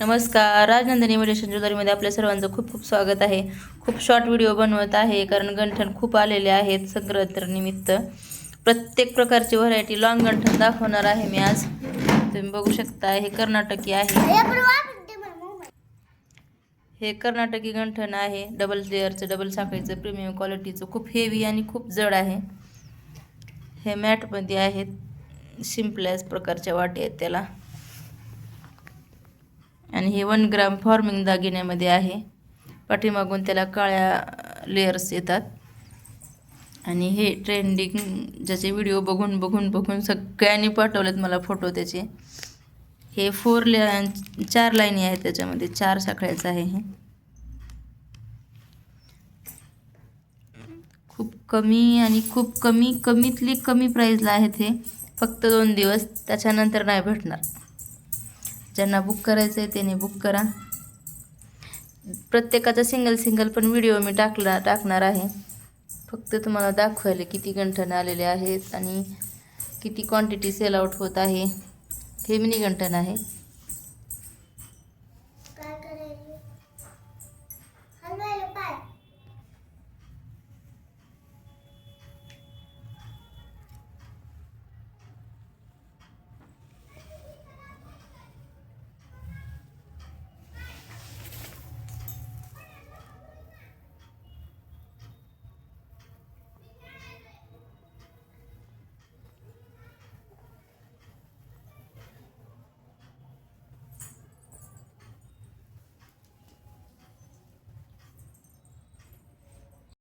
नमस्कार राजनंदिनी मेडिटेशन ज्वेलरीमध्ये आपल्या सर्वांचं खूप खूप स्वागत आहे. खूप शॉर्ट व्हिडिओ बनवत आहे कारण गंठण खूप आलेले आहेत संग्रहनिमित्त प्रत्येक प्रकारची व्हरायटी लॉंग गंठण दाखवणार आहे मी आज. तुम्ही बघू शकता हे कर्नाटकी आहे. हे कर्नाटकी गंठण आहे. डबल लेअरचं डबल साखळीचं प्रीमियम क्वालिटीचं खूप हेवी आणि खूप जड आहे. हे मॅटमध्ये आहेत. सिम्पल्याच प्रकारच्या वाटे आहेत त्याला. आणि हे वन ग्राम फॉर्मिंग दागिन्यामध्ये आहे. पाठीमागून त्याला काळ्या लेयर्स येतात. आणि हे ट्रेंडिंग ज्याचे व्हिडिओ बघून बघून बघून सगळ्यांनी पाठवलेत मला फोटो त्याचे. हे फोर ले चार लाईनी आहेत त्याच्यामध्ये चार साखळ्याचं आहे हे. खूप कमी आणि खूप कमी कमीतली कमी प्राईजला आहेत हे. फक्त दोन दिवस त्याच्यानंतर नाही भेटणार. ज्यांना बुक करायचं आहे त्याने बुक करा. प्रत्येकाचा सिंगल सिंगल पण व्हिडिओ मी टाकला टाकणार आहे. फक्त तुम्हाला दाखवायला किती गंठण आलेले आहेत आणि किती क्वांटिटी सेल आउट होत आहे हे मिनी गंठण आहे.